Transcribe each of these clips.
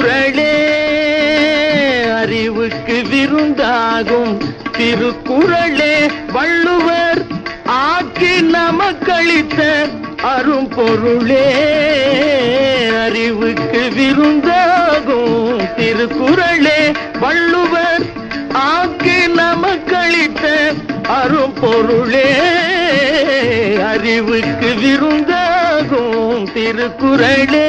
திருக்குறளே அறிவுக்கு விருந்தாகும். திருக்குறளே வள்ளுவர் ஆக்கி நமக்களித்த அரும்பொருளே அறிவுக்கு விருந்தாகும். திருக்குறளே வள்ளுவர் ஆக்கி நமக்களித்த அரும்பொருளே அறிவுக்கு விருந்தாகும். திருக்குறளே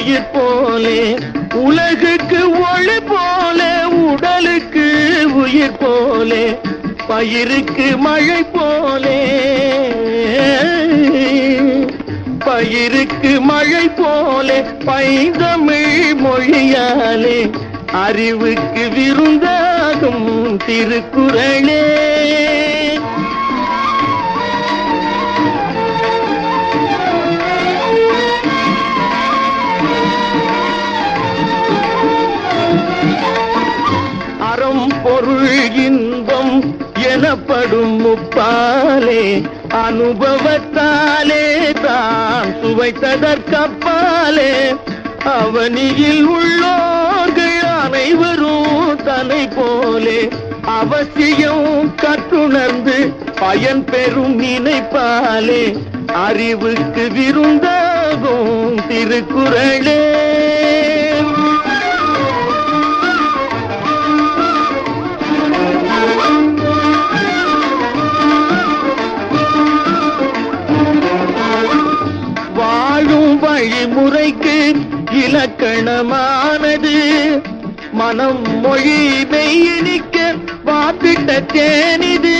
உயிர் போலே உலகுக்கு ஒளி போலே உடலுக்கு உயிர் போலே பயிருக்கு மழை போலே. பயிருக்கு மழை போலே பைந்தமிழ் மொழியாலே அறிவுக்கு விருந்தாகும் திருக்குறளே. எனப்படும் முப்பாலே அனுபவத்தாலே தான் சுவைத்ததற்கப்பாலே. அவனியில் உள்ளோர்கள் அனைவரும் தன்னை போலே அவசியம் கற்றுணர்ந்து பயன் பெறும் நினைப்பாலே. அறிவுக்கு விருந்தாகும் திருக்குறளே. முறைக்கு இலக்கணமானது. மனம் மொழி மெய்யணிக்க வாப்பிட்ட தேனிது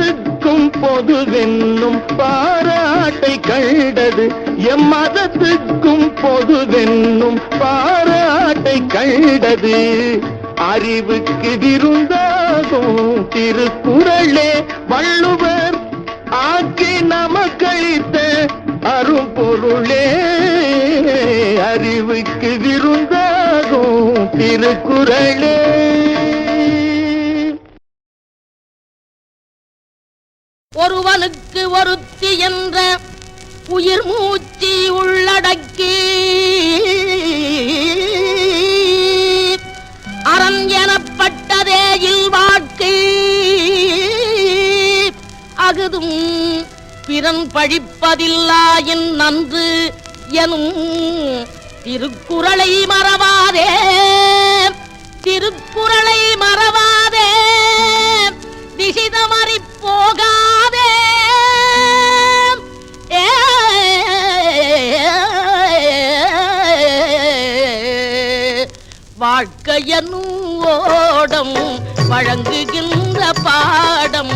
மதத்துக்கும் பொதுவென்னும் பாராட்டை கண்டது. எம் மதத்துக்கும் பொதுவென்னும் பாராட்டை கண்டது. அறிவுக்கு விருந்தாகும் திருக்குறளே வள்ளுவர் ஆக்கி நமக்களித்த அரும்பொருளே. அறிவுக்கு விருந்தாகும் திருக்குறளே. ஒருவனுக்கு ஒருத்தி என்ற உயிர் மூச்சி உள்ளடக்கி அறம் எனப்பட்டதே இல்வாழ்க்கை. அகுதும் பிறன் பழிப்பதில்லாயின் நன்று எனும் திருக்குறளை மறவாதே. திருக்குறளை மறவாதே. திசிதமறி போகாதே. வாழ்க்கையனும் ஓடம் வழங்குகின்ற பாடம்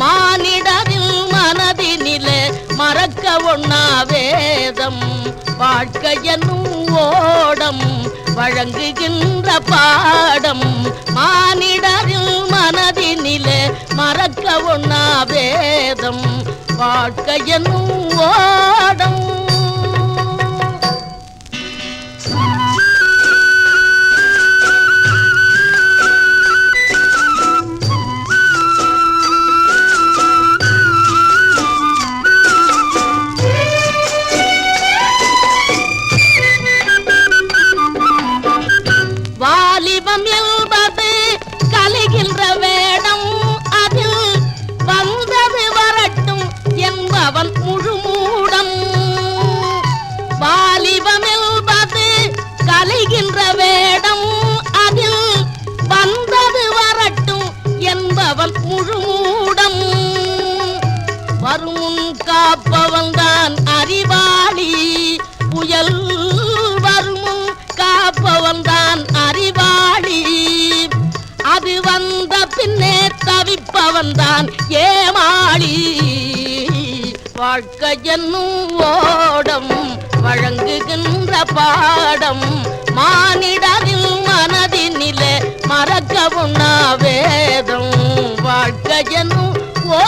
மானிடரில் மனதினிலே மறக்க ஒண்ணா வேதம். வாழ்க்கையனும் ஓடம் வழங்குகின்ற பாடம் மானிடரில் மனதினிலே மற கற்றவொன்னா வேதம் வாழ்க்கை வாழ்பவன்தான் ஏமாளி. வாழ்க்கை என்னும் ஓடம் வழங்குகின்ற பாடம் மானிடரில் மனதினிலே மறக்கவும் வேதம். வாழ்க்கை ஓ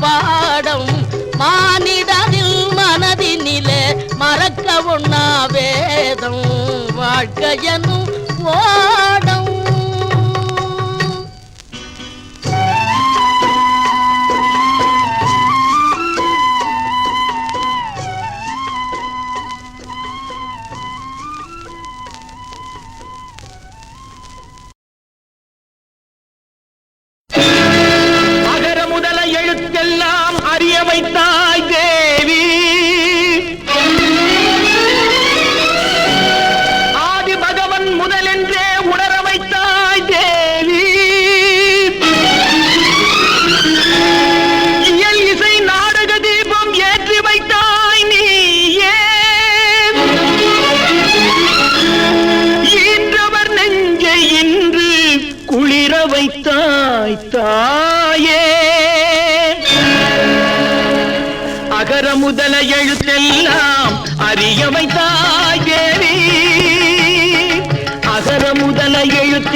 பாடம் மானிடரில் மனதினிலே மறக்க உண்ணா வேதம். வாழ்க்கையனும் ஓ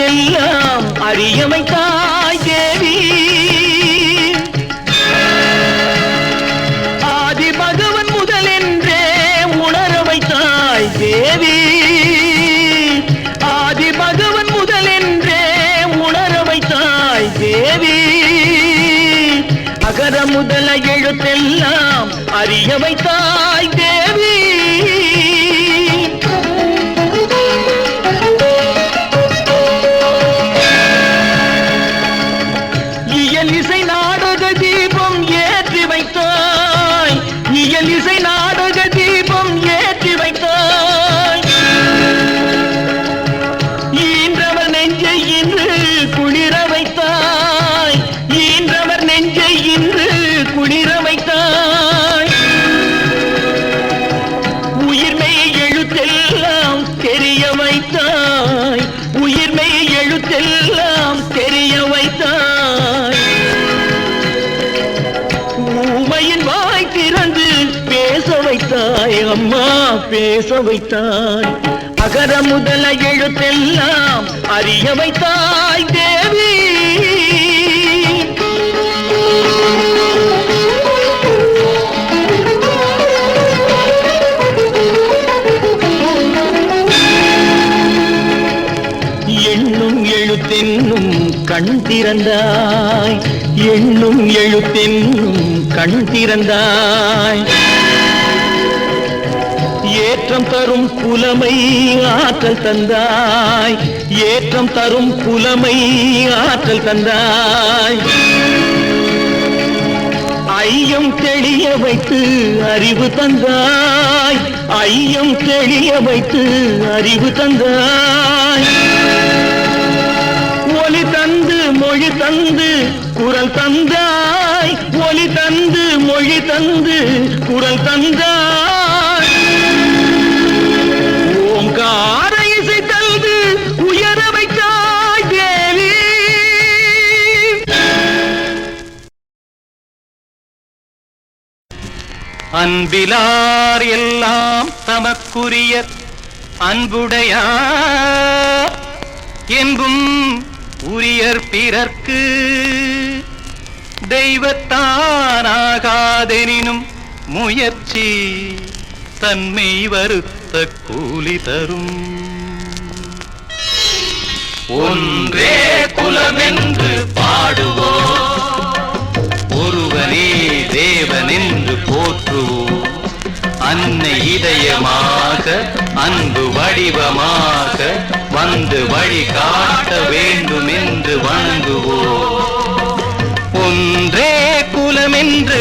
எல்லாம் அறியமைத்தான் பேச வைத்தாய். அகர முதல எழுத்தெல்லாம் அறிய வைத்தாய் தேவி. எண்ணும் எழுத்தென்னும் கண் திறந்தாய். எண்ணும் எழுத்தென்னும் கண் திறந்தாய். ஏற்றம் தரும் புலமை ஆற்றல் தந்தாய். ஏற்றம் தரும் புலமை ஆற்றல் தந்தாய். ஐயம் தெளிய வைத்து அறிவு தந்தாய். ஐயம் தெளிய வைத்து அறிவு தந்தாய். ஒளி தந்து மொழி தந்து குரல் தந்தாய். ஒளி தந்து மொழி தந்து குரல் தந்தாய். அன்பிலார் எல்லாம் தமக்குரிய அன்புடையார் என்பும் உரியர் பிறர்க்கு தெய்வத்தானாகாதெனினும் முயற்சி தன்மை வருத்த கூலி தரும். ஒன்றே குலமென்று பாடுவோம். தேவனே தேவனென்று போற்றுவோம். அன்னை இதயமாக அன்பு வடிவமாக வந்து வழி காட்ட வேண்டும் என்று வணங்குவோம். ஒன்றே குலமென்று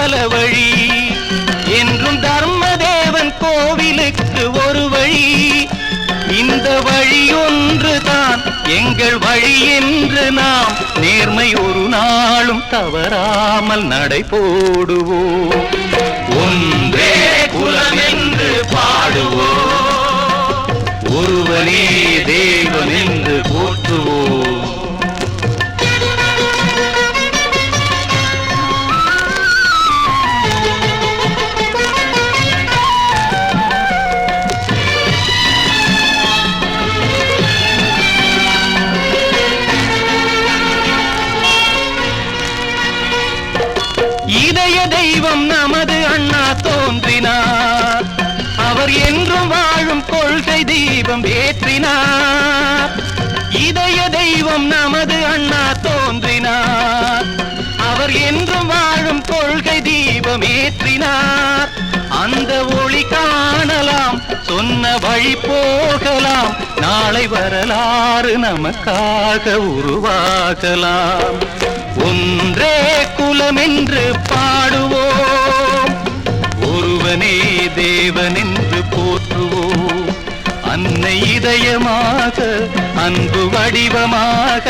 பல வழி. என்றும் தர்மதேவன் கோவிலுக்கு ஒரு வழி. இந்த வழி ஒன்று தான் எங்கள் வழி என்று நாம் நேர்மை ஒரு நாளும் தவறாமல் நடை போடுவோம். ஒன்றே குலம் என்று பாடுவோம். ஒருவனே தேவன் என்று தீபமேற்றினார் அந்த ஒளி காணலாம் சொன்ன வழி போகலாம் நாளை வரலாறு நமக்காக உருவாகலாம். ஒன்றே குலம் என்று பாடுவோம் ஒருவனே தேவன் என்று போற்றுவோம். அன்னை இதயமாக அன்பு வடிவமாக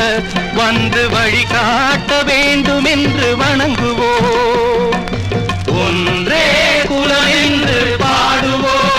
வந்து வழி காட்ட வேண்டும் என்று வணங்குவோம். ஒன்றே குலமென்று பாடுவோம்.